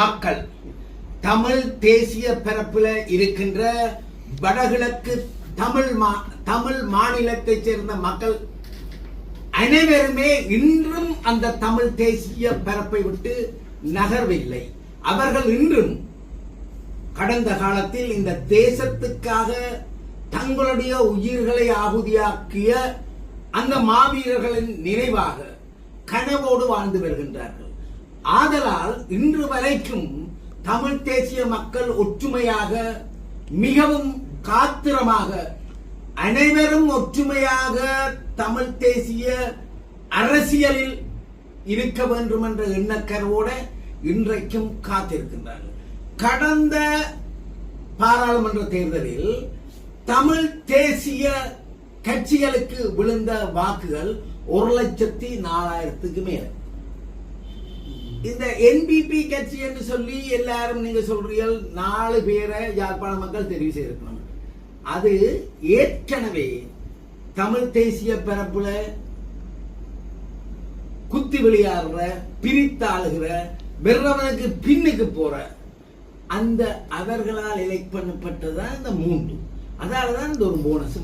மக்கள். தமிழ் தேசிய பரப்பில் இருக்கின்ற வடகிழக்கு தமிழ் மா தமிழ் மாநிலத்தைச் சேர்ந்த மக்கள் அனைவருமே இன்றும் அந்த தமிழ் தேசிய பரப்பை விட்டு நகர்வில்லை. அவர்கள் இன்றும் கடந்த காலத்தில் இந்த தேசத்துக்காக தங்களுடைய உயிர்களை ஆகுதியாக்கிய அந்த மாவீரர்களின் நினைவாக கனவோடு வாழ்ந்து வருகின்றார்கள். ஆதலால் இன்று வரைக்கும் தமிழ் தேசிய மக்கள் ஒற்றுமையாக மிகவும் காத்திரமாக அனைவரும் ஒற்றுமையாக தமிழ் தேசிய அரசியலில் இருக்க வேண்டும் என்ற எண்ணக்கருவோட இன்றைக்கும் காத்திருக்கின்றார்கள். கடந்த பாராளுமன்ற தேர்தலில் தமிழ் தேசிய கட்சிகளுக்கு விழுந்த வாக்குகள் ஒரு லட்சத்தி நாலாயிரத்துக்கு மேல. இந்த என்பிபி கட்சி என்று சொல்லி எல்லாரும் நீங்க சொல்றீர்கள் நாலு பேரை யாழ்ப்பாண மக்கள் தெரிவு செய்திருக்கணும். அது ஏற்கனவே தமிழ் தேசிய பரப்புல குத்தி விளையாடுற பிரித்தாளுகிற வெறவனுக்கு பின்னுக்கு போற அந்த அவர்களால் எலெக்ட் பண்ணப்பட்டதான் இந்த மூன்று. அதனாலதான் இந்த ஒரு போனஸ்